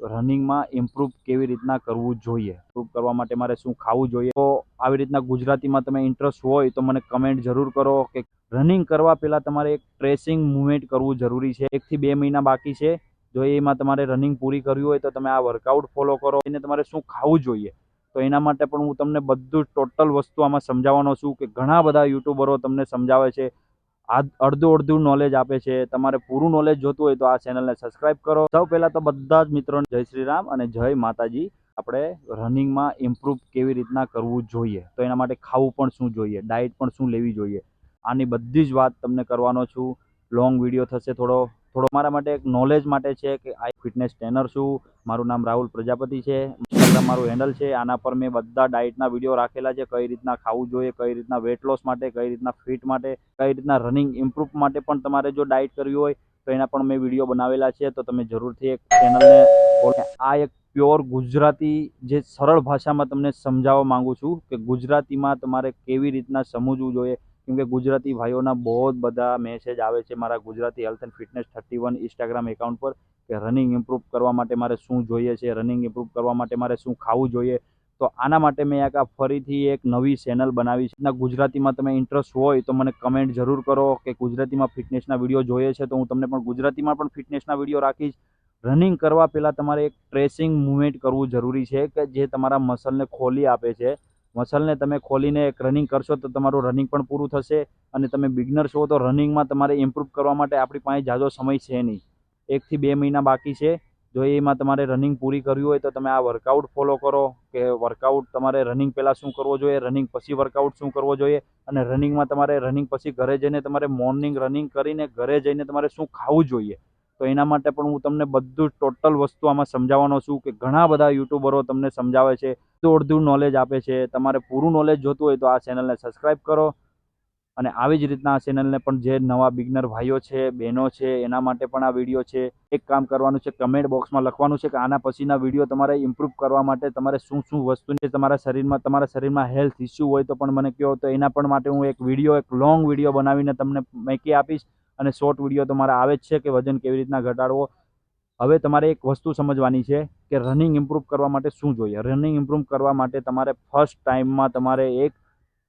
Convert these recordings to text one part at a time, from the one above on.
રનિંગમાં improve કેવી રીતના કરવું જોઈએ? ઇમ્પ્રૂવ કરવા માટે મારે શું ખાવું જોઈએ? તો આવી રીતના ગુજરાતીમાં તમે ઇન્ટરેસ્ટ હોય તો મને કમેન્ટ જરૂર કરો કે રનિંગ કરવા પહેલાં તમારે એક ટ્રેસિંગ મુવમેન્ટ કરવું જરૂરી છે. એકથી બે મહિના બાકી છે. જો એમાં તમારે રનિંગ પૂરી કરવી હોય તો તમે આ વર્કઆઉટ ફોલો કરો. એને તમારે શું ખાવું જોઈએ? તો એના માટે પણ હું તમને બધું ટોટલ વસ્તુ આમાં સમજાવવાનો છું કે ઘણા બધા યુટ્યુબરો તમને સમજાવે છે. આ અડધું અડધું નોલેજ આપે છે. તમારે પૂરું નોલેજ જોતું હોય તો આ ચેનલને સબસ્ક્રાઇબ કરો. સૌ પહેલાં તો બધા જ મિત્રોને જય શ્રી રામ અને જય માતાજી. આપણે રનિંગમાં ઇમ્પ્રૂવ કેવી રીતના કરવું જોઈએ? તો એના માટે ખાવું પણ શું જોઈએ? ડાયટ પણ શું લેવી જોઈએ? આની બધી જ વાત તમને કરવાનો છું. લોંગ વીડિયો થશે થોડો. થોડો મારા માટે એક નોલેજ માટે છે કે આ ફિટનેસ ટ્રેનર છું. મારું નામ રાહુલ પ્રજાપતિ છે. ઇન્સ્ટાગ્રામ મારું હેન્ડલ છે, આના પર મેં બધા ડાયટના વીડિયો રાખેલા છે, કઈ રીતના ખાવું જોઈએ, કઈ રીતના વેટ લોસ માટે, કઈ રીતના ફિટ માટે, કઈ રીતના રનિંગ ઇમ્પ્રૂવ માટે પણ તમારે જો ડાયટ કરવી હોય, તો એના પણ મેં વીડિયો બનાવેલા છે. તો તમે જરૂરથી એક ચેનલને આ એક પ્યોર ગુજરાતી જે સરળ ભાષામાં તમને સમજાવવા માંગુ છું કે ગુજરાતીમાં તમારે કેવી રીતના સમજવું જોઈએ કેમ કે ગુજરાતી ભાઈઓના બહુ બધા મેસેજ આવે છે મારા Gujarati health and fitness thirty one Instagram account પર કે રનિંગ ઇમ્પ્રૂવ કરવા માટે મારે શું જોઈએ છે રનિંગ ઇમ્પ્રૂવ કરવા માટે મારે શું ખાવું જોઈએ. તો આના માટે મેં એક આ ફરીથી એક નવી ચેનલ બનાવી છે. ના ગુજરાતીમાં તમે ઇન્ટરેસ્ટ હોય તો મને કમેન્ટ જરૂર કરો કે ગુજરાતીમાં ફિટનેસના વીડિયો જોઈએ છે તો હું તમને પણ ગુજરાતીમાં પણ ફિટનેસના વીડિયો રાખીશ. રનિંગ કરવા પહેલાં તમારે એક ટ્રેસિંગ મુવમેન્ટ કરવું જરૂરી છે કે જે તમારા મસલને ખોલી આપે છે. મસલને તમે ખોલીને એક રનિંગ કરશો તો તમારું રનિંગ પણ પૂરું થશે અને તમે બિગનર છો તો રનિંગમાં તમારે ઇમ્પ્રૂવ કરવા માટે આપણી પાસે ઝાઝો સમય છે નહીં. એકથી બે મહિના બાકી છે. જો એમાં તમારે રનિંગ પૂરી કરવી હોય તો તમે આ વર્કઆઉટ ફોલો કરો કે વર્કઆઉટ તમારે રનિંગ પહેલાં શું કરવો જોઈએ રનિંગ પછી વર્કઆઉટ શું કરવો જોઈએ અને રનિંગમાં તમારે રનિંગ પછી ઘરે જઈને તમારે મોર્નિંગ રનિંગ કરીને ઘરે જઈને તમારે શું ખાવું જોઈએ. તો એના માટે પણ હું તમને બધું જ ટોટલ વસ્તુ આમાં સમજાવવાનો છું કે ઘણા બધા યુટ્યુબરો તમને સમજાવે છે અડધું નોલેજ આપે છે, તમારે પૂરું નોલેજ જોતું હોય તો આ ચેનલને સબસ્ક્રાઇબ કરો. અને આવી જ રીતના આ ચેનલને પણ જે નવા બિગનર ભાઈઓ છે, બહેનો છે, એના માટે પણ આ વીડિયો છે. એક કામ કરવાનું છે કમેન્ટ બોક્સમાં લખવાનું છે કે આના પછીના વીડિયો તમારે ઇમ્પ્રૂવ કરવા માટે તમારે શું શું વસ્તુ છે, તમારા શરીરમાં તમારા શરીરમાં હેલ્થ ઇસ્યુ હોય તો પણ મને કહો તો એના પણ માટે હું એક વીડિયો એક લોંગ વીડિયો બનાવીને તમને મેકી આપીશ. અને શોર્ટ વીડિયો તો મારા આવે જ છે કે વજન કેવી રીતના ઘટાડવો. હવે તમારે એક વસ્તુ સમજવાની છે કે રનિંગ ઇમ્પ્રૂવ કરવા માટે શું જોઈએ. રનિંગ ઇમ્પ્રૂવ કરવા માટે તમારે ફર્સ્ટ ટાઈમમાં તમારે એક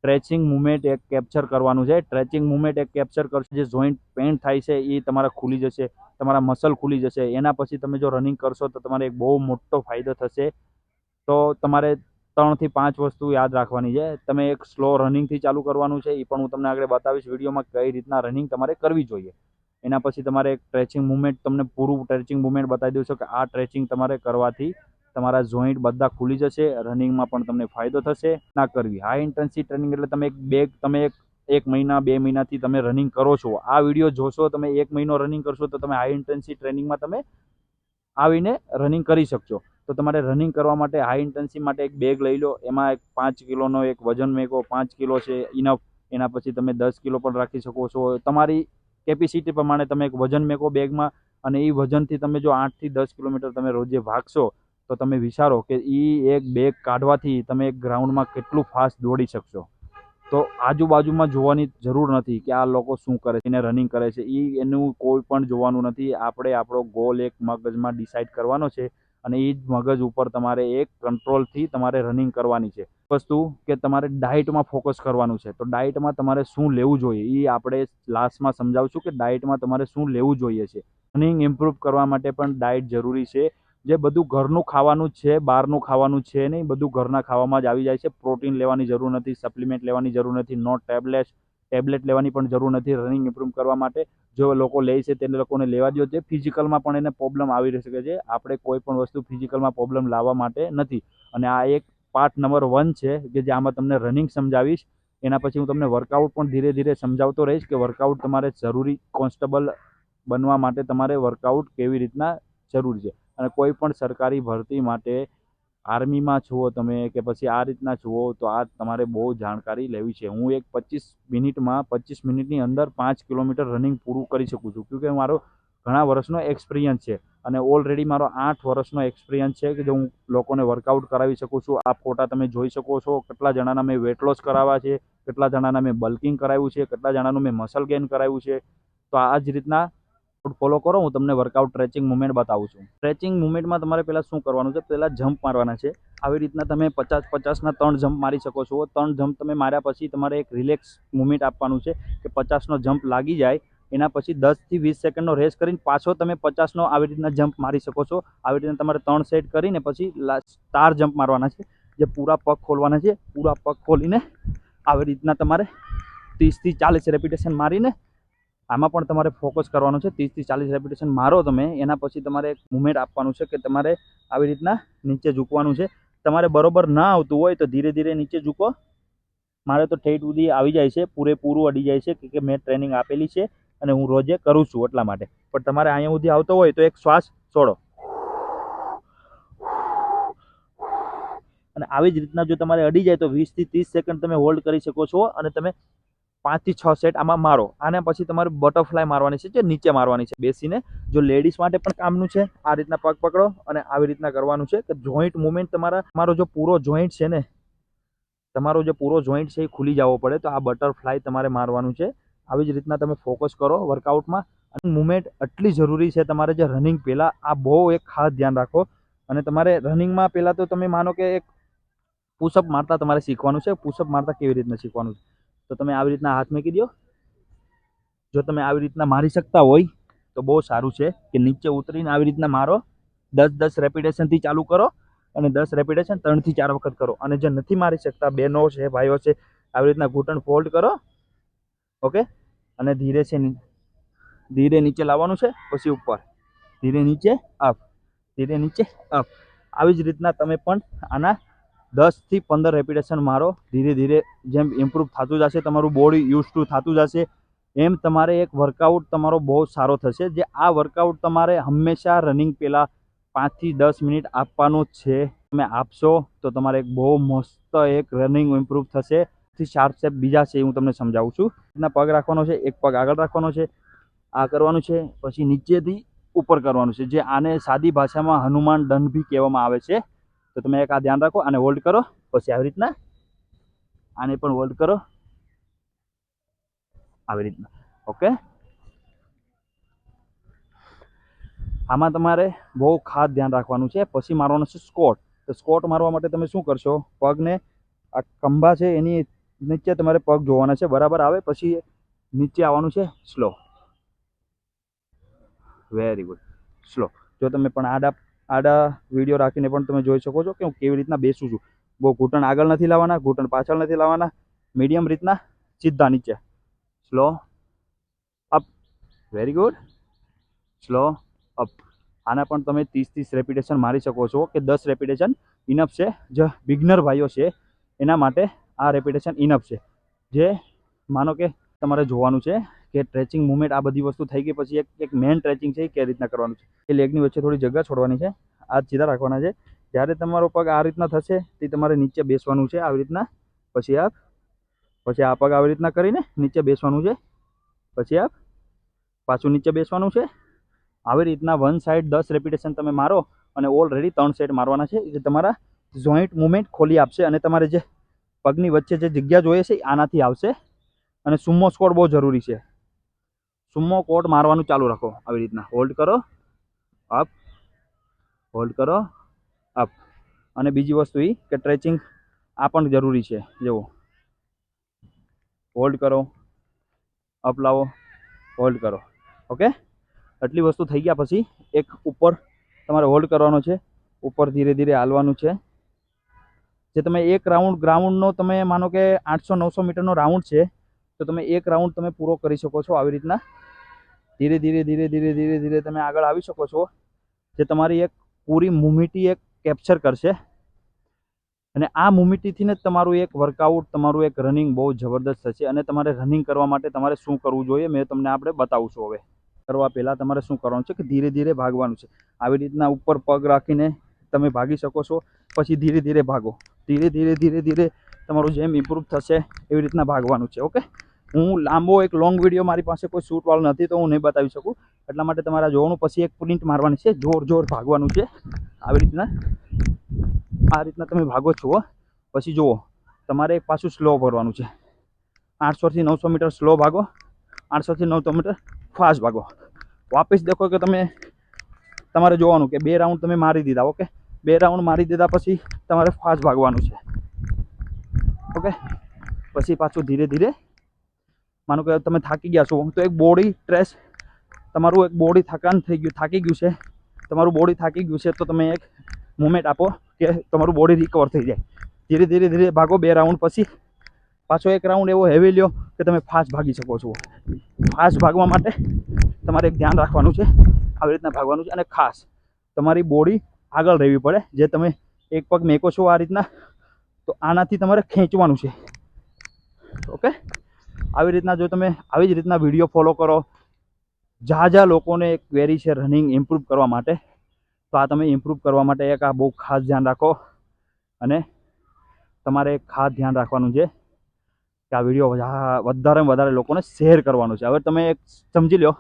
સ્ટ્રેચિંગ મુમેન્ટ એક કેપ્ચર કરવાનું છે. સ્ટ્રેચિંગ મુમેન્ટ એક કેપ્ચર કરશો, જે જોઈન્ટ પેઇન થાય છે એ તમારા ખુલી જશે, તમારા મસલ ખુલી જશે. એના પછી તમે જો રનિંગ કરશો તો તમારે એક બહુ મોટો ફાયદો થશે. તો તમારે ત્રણથી પાંચ વસ્તુ યાદ રાખવાની છે. તમે એક સ્લો રનિંગથી ચાલુ કરવાનું છે એ પણ હું તમને આગળ બતાવીશ વિડીયોમાં કઈ રીતના રનિંગ તમારે કરવી જોઈએ. એના પછી તમારે એક સ્ટ્રેચિંગ મુવમેન્ટ તમને પૂરું સ્ટ્રેચિંગ મુવમેન્ટ બતાવી દઉં છું કે આ સ્ટ્રેચિંગ તમારે કરવાથી તમારા જોઈન્ટ બધા ખુલી જશે રનિંગમાં પણ તમને ફાયદો થશે. ના કરવી. હાઈ ઇન્ટેન્સિટી ટ્રેનિંગ એટલે તમે એક બેગ તમે એક એક મહિના, બે મહિનાથી તમે રનિંગ કરો છો. આ વીડિયો જોશો, તમે એક મહિનો રનિંગ કરશો, તો તમે હાઈ ઇન્ટેન્સિટી ટ્રેનિંગમાં તમે આવીને રનિંગ કરી શકશો. તો તમારે રનિંગ કરવા માટે હાઈ ઇન્ટેન્સિટી માટે એક બેગ લઈ લો. એમાં એક પાંચ કિલોનો એક વજન મેકો. પાંચ કિલો છે ઇનફ એના પછી તમે દસ કિલો પણ રાખી શકો છો. તમારી કેપેસિટી પ્રમાણે તમે એક વજન મેકો બેગમાં અને એ વજનથી તમે જો આઠથી દસ કિલોમીટર તમે રોજે ભાગશો, તો તમે વિચારો કે એ એક બેગ કાઢવાથી તમે એક ગ્રાઉન્ડમાં કેટલું ફાસ્ટ દોડી શકશો. તો આજુબાજુમાં જોવાની જરૂર નથી કે આ લોકો શું કરે છે, એને રનિંગ કરે છે. એ એનું કોઈ પણ જોવાનું નથી. આપણે આપણો ગોલ એક મગજમાં ડિસાઇડ કરવાનો છે અને એ જ મગજ ઉપર તમારે એક કંટ્રોલથી તમારે રનિંગ કરવાની છે. વસ્તુ કે તમારે ડાયટમાં ફોકસ કરવાનું છે. તો ડાયટમાં તમારે શું લેવું જોઈએ? એ આપણે લાસ્ટમાં સમજાવશું કે ડાયટમાં તમારે શું લેવું જોઈએ છે. રનિંગ ઇમ્પ્રૂવ કરવા માટે પણ ડાયટ જરૂરી છે. જે બધું ઘરનું ખાવાનું છે, બહારનું ખાવાનું છે નહીં, બધું ઘરના ખાવામાં જ આવી જાય છે. પ્રોટીન લેવાની જરૂર નથી સપ્લિમેન્ટ લેવાની જરૂર નથી નો ટેબ્લેટ ટેબ્લેટ લેવાની પણ જરૂર નથી રનિંગ ઇમ્પ્રૂવ કરવા માટે. જો લોકો લે છે તેને લોકોને લેવા દો જે ફિઝિકલમાં પણ એને પ્રોબ્લેમ આવી શકે છે. આપણે કોઈ પણ વસ્તુ ફિઝિકલમાં પ્રોબ્લેમ લાવવા માટે નથી. અને આ એક પાર્ટ નંબર વન છે કે જે આમાં તમને રનિંગ સમજાવીશ. એના પછી હું તમને વર્કઆઉટ પણ ધીરે ધીરે સમજાવતો રહીશ કે વર્કઆઉટ તમારે જરૂરી કોન્સ્ટેબલ બનવા માટે તમારે વર્કઆઉટ કેવી રીતના જરૂરી છે. અને કોઈ પણ સરકારી ભરતી માટે આર્મીમાં છો તમે કે પછી આ રીતના છો તો આ તમારે બહુ જાણકારી લેવી છે. હું એક પચીસ મિનિટમાં, પચીસ મિનિટની અંદર પાંચ કિલોમીટર રનિંગ પૂરું કરી શકું છું. કેમકે મારો ઘણા વર્ષનો એક્સપિરિયન્સ છે અને ઓલરેડી મારો આઠ વર્ષનો એક્સપિરિયન્સ છે કે જો હું લોકોને વર્કઆઉટ કરાવી શકું છું. આ ફોટા તમે જોઈ શકો છો. કેટલા જણાના મેં વેટ લોસ કરાવ્યા છે. કેટલા જણાના મેં બલ્કિંગ કરાવ્યું છે. કેટલા જણાનું મેં મસલ ગેઇન કરાવ્યું છે. તો આ જ રીતના ફોલો કરો, હું તમને વર્કઆઉટ સ્ટ્રેચિંગ મુવમેન્ટ બતાવું છું. સ્ટ્રેચિંગ મુવમેન્ટમાં તમારે પહેલાં શું કરવાનું છે? પહેલાં જમ્પ મારવાના છે. આવી રીતના તમે પચાસ પચાસના ત્રણ જમ્પ મારી શકો છો. ત્રણ જમ્પ તમે માર્યા પછી તમારે એક રિલેક્સ મુવમેન્ટ આપવાનું છે કે પચાસનો જમ્પ લાગી જાય, એના પછી દસથી વીસ સેકન્ડનો રેસ કરીને પાછો તમે પચાસનો આવી રીતના જમ્પ મારી શકો છો. આવી રીતના તમારે ત્રણ સેટ કરીને પછી લાસ્ટ ચાર જમ્પ મારવાના છે. જે પૂરા પગ ખોલવાના છે. પૂરા પગ ખોલીને આવી રીતના તમારે ત્રીસથી ચાલીસ રેપિટેશન મારીને આમાં પણ તમારે ફોકસ કરવાનું છે. ત્રીસથી ચાલીસ રેપિટેશન મારો તમે, એના પછી તમારે એક મુવમેન્ટ આપવાનું છે કે તમારે આવી રીતના નીચે ઝૂકવાનું છે. તમારે બરોબર ના આવતું હોય તો ધીરે ધીરે નીચે ઝૂકો. મારે તો ઠેઠ સુધી આવી જાય છે, પૂરેપૂરું અડી જાય છે કે મેં ટ્રેનિંગ આપેલી છે અને હું રોજે કરું છું એટલા માટે. પણ તમારે અહીંયા સુધી આવતો હોય તો એક શ્વાસ છોડો. અને આવી જ રીતના જો તમારે અડી જાય તો વીસથી ત્રીસ સેકન્ડ તમે હોલ્ડ કરી શકો છો અને તમે પાંચથી છ સેટ આમાં મારો. આને પછી તમારે બટરફ્લાય મારવાની છે જે નીચે મારવાની છે. બેસીને જો લેડીઝ માટે પણ કામનું છે, આ રીતના પગ પકડો અને આવી રીતના કરવાનું છે કે જોઈન્ટ મુવમેન્ટ તમારા, તમારો જો પૂરો જોઈન્ટ છે ને, તમારો જે પૂરો જોઈન્ટ છે એ ખુલી જવો પડે તો આ બટરફ્લાય તમારે મારવાનું છે. આવી જ રીતના તમે ફોકસ કરો વર્કઆઉટમાં અને મુવમેન્ટ એટલી જરૂરી છે તમારે જે રનિંગ પહેલાં આ બહુ એક ખાસ ધ્યાન રાખો. અને તમારે રનિંગમાં પહેલાં તો તમે માનો કે એક પુશઅપ મારતા તમારે શીખવાનું છે. પુશઅપ મારતા કેવી રીતના શીખવાનું છે? તો તમે આવી રીતના હાથ મૂકી દો જો તમે આવી રીતના મારી શકતા હોય, તો બહુ સારું છે કે નીચે ઉતરીને આવી રીતના મારો દસ દસ રેપિટેશનથી ચાલુ કરો અને દસ રેપિટેશન ત્રણથી ચાર વખત કરો. અને જે નથી મારી શકતા બહેનો છે, ભાઈઓ છે, આવી રીતના ઘૂંટણ ફોલ્ડ કરો. ઓકે અને ધીરે છે ધીરે નીચે લાવવાનું છે, પછી ઉપર. ધીરે નીચે અપ ધીરે નીચે અપ આવી જ રીતના તમે પણ આના દસથી પંદર રેપિટેશન મારો ધીરે ધીરે જેમ ઇમ્પ્રૂવ થતું જશે, તમારું બોડી યુઝ ટુ થતું જશે, એમ તમારે એક વર્કઆઉટ તમારો બહુ સારો થશે, જે આ વર્કઆઉટ તમારે હંમેશા રનિંગ પહેલાં પાંચથી દસ મિનિટ આપવાનું છે. તમે આપશો તો તમારે એક બહુ મસ્ત એક રનિંગ ઇમ્પ્રૂવ થશે. થી શાર્પ સ્ટેપ બીજા છે હું તમને સમજાવું છું. એના પગ રાખવાનો છે, એક પગ આગળ રાખવાનો છે, આ કરવાનું છે, પછી નીચેથી ઉપર કરવાનું છે, જે આને સાદી ભાષામાં હનુમાન દંડ બી કહેવામાં આવે છે. તો તમે એક આ ધ્યાન રાખો આને હોલ્ડ કરો. પછી આવી રીતના આને પણ હોલ્ડ કરો. આવી રીતના. ઓકે આમાં તમારે બહુ ખાસ ધ્યાન રાખવાનું છે. પછી મારવાનો છે સ્કોટ તો સ્કોટ મારવા માટે તમે શું કરશો? પગને આ ખંભા છે એની નીચે તમારે પગ જોવાના છે. બરાબર આવે? પછી નીચે આવવાનું છે સ્લો વેરી ગુડ સ્લો જો તમે પણ આડા આડા વીડિયો રાખીને પણ તમે જોઈ શકો છો કે હું કેવી રીતના બેસું છું. બહુ ઘૂંટણ આગળ નથી લાવવાના, ઘૂંટણ પાછળ નથી લાવવાના મીડિયમ રીતના સીધા નીચે. Slow up very good slow up આના પણ તમે ત્રીસ ત્રીસ રેપિટેશન મારી શકો છો કે દસ રેપિટેશન ઇનફ છે. જે બિગનર ભાઈઓ છે, એના માટે આ રેપિટેશન ઇનફ છે. જે માનો કે તમારે જોવાનું છે કે ટ્રેચિંગ મુવમેન્ટ આ બધી વસ્તુ થઈ ગઈ, પછી એક એક મેન ટ્રેચિંગ છે એ કઈ રીતના કરવાનું છે? એ લેગની વચ્ચે થોડી જગ્યા છોડવાની છે, આ સીધા રાખવાના છે. જ્યારે તમારો પગ આ રીતના થશે, તે તમારે નીચે બેસવાનું છે આવી રીતના. પછી આપ, પછી આ પગ આવી રીતના કરીને નીચે બેસવાનું છે. પછી આપ, પાછું નીચે બેસવાનું છે. આવી રીતના વન સાઈડ દસ રેપિટેશન તમે મારો અને ઓલરેડી ત્રણ સેટ મારવાના છે. જે તમારા જોઈન્ટ મુવમેન્ટ ખોલી આપશે અને તમારે જે પગની વચ્ચે જે જગ્યા જોઈએ છે આનાથી આવશે. અને સુમો સ્કોડ બહુ જરૂરી છે. સુમો કોટ મારવાનું ચાલુ રાખો આવી રીતના. હોલ્ડ કરો. અપ હોલ્ડ કરો. અપ અને બીજી વસ્તુ એ કે ટ્રેચિંગ આ પણ જરૂરી છે. જુઓ. હોલ્ડ કરો. અપ લાવો. હોલ્ડ કરો. ઓકે આટલી વસ્તુ થઈ ગયા પછી એક ઉપર તમારે હોલ્ડ કરવાનો છે. ઉપર ધીરે ધીરે હાલવાનું છે. જે તમે એક રાઉન્ડ ગ્રાઉન્ડનો તમે માનો કે આઠસો, નવસો મીટરનો રાઉન્ડ છે, તો તમે એક રાઉન્ડ તમે પૂરો કરી શકો છો આવી રીતના. ધીરે ધીરે ધીરે ધીરે ધીરે ધીરે તમે આગળ આવી શકો છો, જે તમારી એક પૂરી મુમિટી એક કેપ્ચર કરશે. અને આ મુમિટીથી જ તમારું એક વર્કઆઉટ તમારું એક રનિંગ બહુ જબરદસ્ત થશે અને તમારે રનિંગ કરવા માટે તમારે શું કરવું જોઈએ મેં તમને આપણે બતાવું છું હવે. કરવા પહેલાં તમારે શું કરવાનું છે કે ધીરે ધીરે ભાગવાનું છે. આવી રીતના ઉપર પગ રાખીને તમે ભાગી શકો છો, પછી ધીરે ધીરે ભાગો. ધીરે ધીરે ધીરે ધીરે તમારું જેમ ઇમ્પ્રૂવ થશે એવી રીતના ભાગવાનું છે ઓકે હું લાંબો એક લોંગ વીડિયો મારી પાસે કોઈ શૂટવાળો નથી તો હું નહીં બતાવી શકું. એટલા માટે તમારે જોવાનું, પછી એક પ્રિન્ટ મારવાની છે. જોર જોર ભાગવાનું છે. આવી રીતના. આ રીતના તમે ભાગો છો પછી જુઓ, તમારે પાછું સ્લો ભરવાનું છે. આઠસોથી નવસો મીટર સ્લો ભાગો. આઠસોથી નવસો મીટર ફાસ્ટ ભાગો. વાપસ દેખો કે તમે, તમારે જોવાનું કે બે રાઉન્ડ તમે મારી દીધા, ઓકે? બે રાઉન્ડ મારી દીધા પછી તમારે ફાસ્ટ ભાગવાનું છે. ઓકે? પછી પાછું ધીરે ધીરે માનો કે તમે થાકી ગયા છો. તો એક બોડી સ્ટ્રેસ તમારું એક બોડી થકાન થઈ ગયું, થાકી ગયું છે. તમારું બોડી થાકી ગયું છે તો તમે એક મુમેન્ટ આપો કે તમારું બોડી રિકવર થઈ જાય. ધીરે ધીરે ધીરે ભાગો બે રાઉન્ડ પછી. પાછો એક રાઉન્ડ એવો હેવી લ્યો કે તમે ફાસ્ટ ભાગી શકો છો. ફાસ્ટ ભાગવા માટે તમારે એક ધ્યાન રાખવાનું છે. આવી રીતના ભાગવાનું છે અને ખાસ તમારી બોડી આગળ રહેવી પડે. જે તમે એક પગ મેકો છો આ રીતના, તો આનાથી તમારે ખેંચવાનું છે. ઓકે આવી રીતના જો તમે આવી જ રીતના વીડિયો ફોલો કરો, જ્યાં જ્યાં લોકોને એક ક્વેરી છે રનિંગ ઇમ્પ્રૂવ કરવા માટે, તો આ તમે ઇમ્પ્રૂવ કરવા માટે એક આ બહુ ખાસ ધ્યાન રાખો અને તમારે ખાસ ધ્યાન રાખવાનું છે કે આ વીડિયો વધારે વધારે લોકોને શેર કરવાનું છે. હવે તમે એક સમજી લો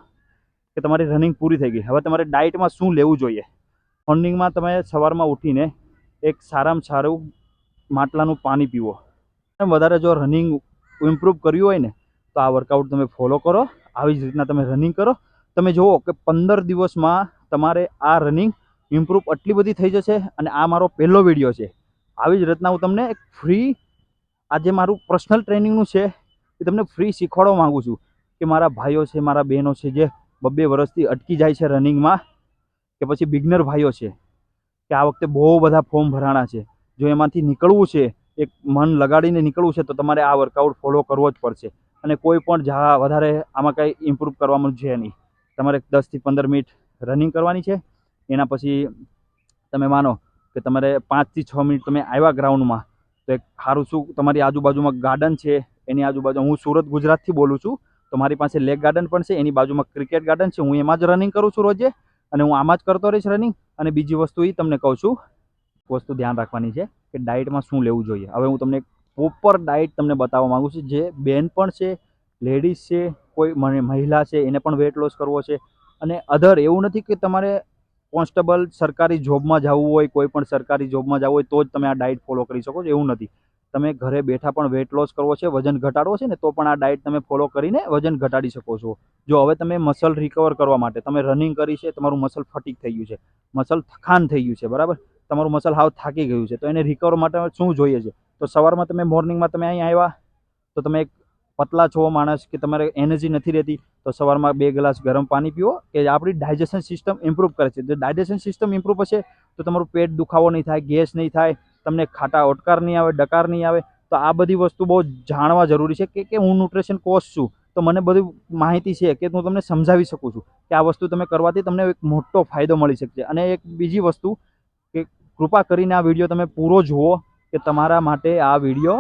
કે તમારી રનિંગ પૂરી થઈ ગઈ. હવે તમારે ડાયટમાં શું લેવું જોઈએ? મોર્નિંગમાં તમે સવારમાં ઉઠીને એક સારામાં સારું માટલાનું પાણી પીવો. વધારે જો રનિંગ ઇમ્પ્રૂવ કર્યું હોય ને તો આ વર્કઆઉટ તમે ફોલો કરો. આવી જ રીતના તમે રનિંગ કરો. તમે જુઓ કે પંદર દિવસમાં તમારે આ રનિંગ ઇમ્પ્રૂવ આટલી બધી થઈ જશે અને આ મારો પહેલો વીડિયો છે. આવી જ રીતના હું તમને એક ફ્રી આ જે મારું પર્સનલ ટ્રેનિંગનું છે, એ તમને ફ્રી શીખવાડવા માગું છું કે મારા ભાઈઓ છે, મારા બહેનો છે જે બબ્બે વર્ષથી અટકી જાય છે રનિંગમાં કે પછી બિગનર ભાઈઓ છે, કે આ વખતે બહુ બધા ફોર્મ ભરાણા છે. જો એમાંથી નીકળવું છે, એક મન લગાડીને નીકળવું છે, તો તમારે આ વર્કઆઉટ ફોલો કરવો જ પડશે. અને કોઈ પણ જા વધારે આમાં કંઈ ઇમ્પ્રૂવ કરવાનું છે નહીં. તમારે દસથી પંદર મિનિટ રનિંગ કરવાની છે. એના પછી તમે માનો કે તમારે પાંચથી છ મિનિટ તમે આવ્યા ગ્રાઉન્ડમાં તો એક સારું શું તમારી આજુબાજુમાં ગાર્ડન છે, એની આજુબાજુ હું સુરત, ગુજરાતથી બોલું છું, તો મારી પાસે લેક ગાર્ડન પણ છે, એની બાજુમાં ક્રિકેટ ગાર્ડન છે, હું એમાં જ રનિંગ કરું છું રોજે, અને હું આમાં જ કરતો રહીશ રનિંગ અને બીજી વસ્તુ એ તમને કહું છું, વસ્તુ ધ્યાન રાખવાની છે કે ડાયટમાં શું લેવું જોઈએ. હવે હું તમને પ્રોપર ડાયટ તમને બતાવવા માગું છું. જે બેન પણ છે લેડીઝ છે, કોઈ મને મહિલા છે, એને પણ વેટ લોસ કરવો છે. અને અધર એવું નથી કે તમારે કોન્સ્ટેબલ સરકારી જોબમાં જવું હોય, કોઈ પણ સરકારી જોબમાં જવું હોય, તો જ તમે આ ડાયટ ફોલો કરી શકો છો. એવું નથી. તમે ઘરે બેઠા પણ વેટ લોસ કરવો છે, વજન ઘટાડવો છે ને, તો પણ આ ડાયટ તમે ફોલો કરીને વજન ઘટાડી શકો છો. જો હવે તમે મસલ રિકવર કરવા માટે, તમે રનિંગ કરી છે, તમારું મસલ ફટીક થઈ ગયું છે. મસલ થકાન થઈ ગયું છે, બરાબર? તમારું મસલ હાવ થાકી ગયું છે, તો એને રિકવર માટે શું જોઈએ છે? તો સવારમાં તમે મોર્નિંગમાં તમે અહીં આવ્યા, તો તમે એક પતલા છો માણસ કે તમારે એનર્જી નથી રહેતી, તો સવારમાં બે ગ્લાસ ગરમ પાણી પીવો કે આપણી ડાયજેશન સિસ્ટમ ઇમ્પ્રૂવ કરે છે. જો ડાયજેશન સિસ્ટમ ઇમ્પ્રૂવ હશે, તો તમારું પેટ દુખાવો નહીં થાય, ગેસ નહીં થાય, તમને ખાટા ઓટકાર નહીં આવે, ડકાર નહીં આવે, તો આ બધી વસ્તુ બહુ જાણવા જરૂરી છે કે કે હું ન્યુટ્રિશન કોચ છું, તો મને બધી માહિતી છે કે હું તમને સમજાવી શકું છું કે આ વસ્તુ તમે કરવાથી તમને એક મોટો ફાયદો મળી શકશે. અને એક બીજી વસ્તુ કે કૃપા કરીને આ વીડિયો તમે પૂરો જુઓ કે તમારા માટે આ વીડિયો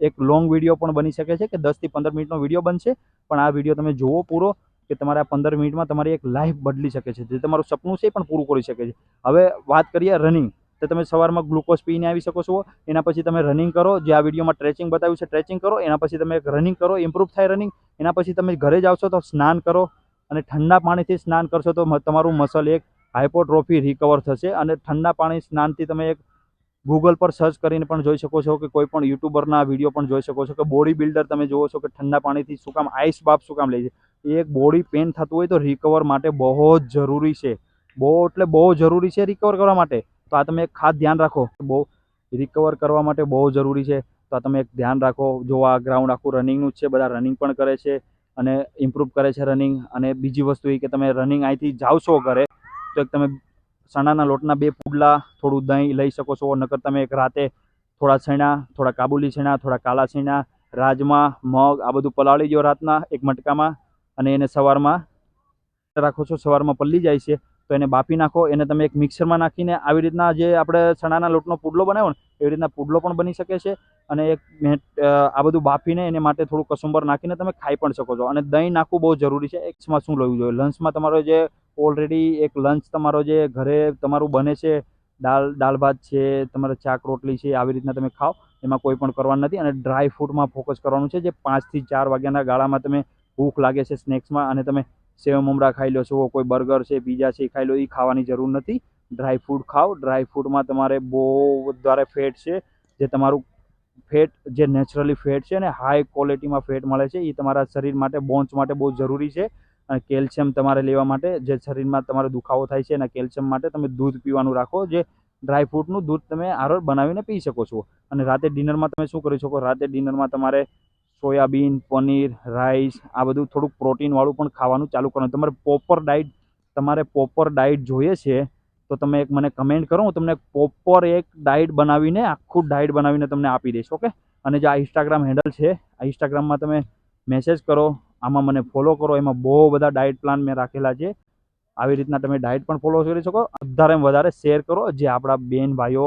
એક લોંગ વીડિયો પણ બની શકે છે કે દસથી પંદર મિનિટનો વીડિયો બનશે. પણ આ વીડિયો તમે જુઓ પૂરો કે તમારે પંદર મિનિટમાં તમારી એક લાઈફ બદલી શકે છે. જે તમારું સપનું છે એ પણ પૂરું કરી શકે છે. હવે વાત કરીએ રનિંગ તો તમે સવારમાં ગ્લુકોઝ પીને આવી શકો છો. એના પછી તમે રનિંગ કરો. જે આ વિડીયોમાં ટ્રેચિંગ બતાવ્યું છે ટ્રેચિંગ કરો. એના પછી તમે રનિંગ કરો. ઇમ્પ્રૂવ થાય રનિંગ એના પછી તમે ઘરે જ તો સ્નાન કરો અને ઠંડા પાણીથી સ્નાન કરશો તો તમારું મસલ એક હાઇપોટ્રોફી રિકવર થશે અને ઠંડા પાણી સ્નાનથી તમે એક ગૂગલ પર સર્ચ કરીને પણ જોઈ શકો છો કે કોઈ પણ યુટ્યુબરના વીડિયો પણ જોઈ શકો છો કે બોડી બિલ્ડર તમે જુઓ છો કે ઠંડા પાણીથી શું કામ આઈસ બાફ શું કામ લે છે. એક બોડી પેન થતું હોય તો રિકવર માટે બહુ જ જરૂરી છે. બહુ એટલે બહુ જરૂરી છે રિકવર કરવા માટે. તો આ તમે એક ખાસ ધ્યાન રાખો. બહુ રિકવર કરવા માટે બહુ જરૂરી છે. તો આ તમે એક ધ્યાન રાખો. જો આ ગ્રાઉન્ડ આખું રનિંગનું જ છે, બધા રનિંગ પણ કરે છે અને ઇમ્પ્રૂવ કરે છે રનિંગ અને બીજી વસ્તુ એ કે તમે રનિંગ અહીંથી જાઓ છો ઘરે, તો એક તમે ચણાના લોટના બે પુડલા, થોડું દહીં લઈ શકો છો, નકર તમે એક રાતે થોડા છણા, થોડા કાબુલી છેણા, થોડા કાલા છેણા, રાજમા, મગ, આ બધું પલાળી દો રાતના એક મટકામાં અને એને સવારમાં રાખો છો, સવારમાં પલ્લી જાય છે, તો એને બાફી નાખો, એને તમે એક મિક્સરમાં નાખીને આવી રીતના જે આપણે ચણાના લોટનો પુડલો બનાવ્યો ને, એવી રીતના પુડલો પણ બની શકે છે અને એક આ બધું બાફીને એને માટે થોડું કસુંબર નાખીને તમે ખાઈ પણ શકો છો અને દહીં નાખવું બહુ જરૂરી છે, એક્સમાં શું લેવું જોઈએ? લંચમાં તમારો જે ઓલરેડી એક લંચ તમારો જે ઘરે તમારું બને છે દાળ દાળ ભાત છે, તમારે ચાક રોટલી છે, આવી રીતના તમે ખાઓ, એમાં કોઈ પણ કરવાનું નથી. અને ડ્રાય ફ્રૂટમાં ફોકસ કરવાનું છે, જે પાંચથી ચાર વાગ્યાના ગાળામાં તમે ભૂખ લાગે છે સ્નેક્સમાં અને તમે સેવ મમરા ખાઈ લો છો, કોઈ બર્ગર છે પીઝા છે, એ ખાઈ લો, એ ખાવાની જરૂર નથી. ડ્રાય ફ્રૂટ ખાઓ ડ્રાય ફ્રૂટમાં તમારે બહુ વધારે ફેટ છે, જે તમારું ફેટ જે નેચરલી ફેટ છે ને હાઈ ક્વોલિટીમાં ફેટ મળે છે, એ તમારા શરીર માટે બોન્સ માટે બહુ જરૂરી છે. અને કેલ્શિયમ તમારે લેવા માટે, જે શરીરમાં તમારે દુખાવો થાય છે એના કેલ્શિયમ માટે તમે દૂધ પીવાનું રાખો, જે ડ્રાય ફ્રૂટનું દૂધ તમે આરોર બનાવીને પી શકો છો. અને રાતે ડિનરમાં તમે શું કરી શકો, રાતે ડિનરમાં તમારે સોયાબીન, પનીર, રાઈસ, આ બધું થોડુંક પ્રોટીનવાળું પણ ખાવાનું ચાલુ કરવાનું. તમારે પ્રોપર ડાયટ, તમારે પ્રોપર ડાયટ જોઈએ છે, તો તમે એક મને કમેન્ટ કરો, હું તમને પ્રોપર એક ડાયટ બનાવીને, આખું ડાયટ બનાવીને તમને આપી દઈશ, ઓકે? અને જે આ ઇન્સ્ટાગ્રામ હેન્ડલ છે, આ ઇન્સ્ટાગ્રામમાં તમે મેસેજ કરો આમાં મને ફોલો કરો. એમાં બહુ બધા ડાયટ પ્લાન મેં રાખેલા છે. આવી રીતના તમે ડાયટ પણ ફોલો કરી શકો. વધારે વધારે શેર કરો. જે આપણા બેન ભાઈઓ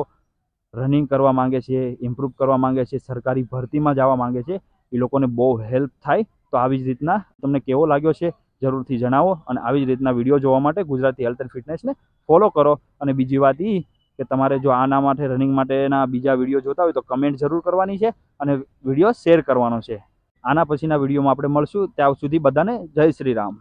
રનિંગ કરવા માંગે છે ઇમ્પ્રૂવ કરવા માંગે છે, સરકારી ભરતીમાં જવા માંગે છે, એ લોકોને બહુ હેલ્પ થાય. તો આવી જ રીતના તમને કેવો લાગ્યો છે જરૂરથી જણાવો. અને આવી જ રીતના વીડિયો જોવા માટે ગુજરાતી હેલ્થ એન્ડ ફિટનેસને ફોલો કરો. અને બીજી વાત એ કે તમારે જો આના માટે રનિંગ માટેના બીજા વીડિયો જોતા હોય તો કમેન્ટ જરૂર કરવાની છે અને વીડિયો શેર કરવાનો છે. આના પછીના વિડીયોમાં આપણે મળશું. ત્યાં સુધી બધાને જય શ્રી રામ.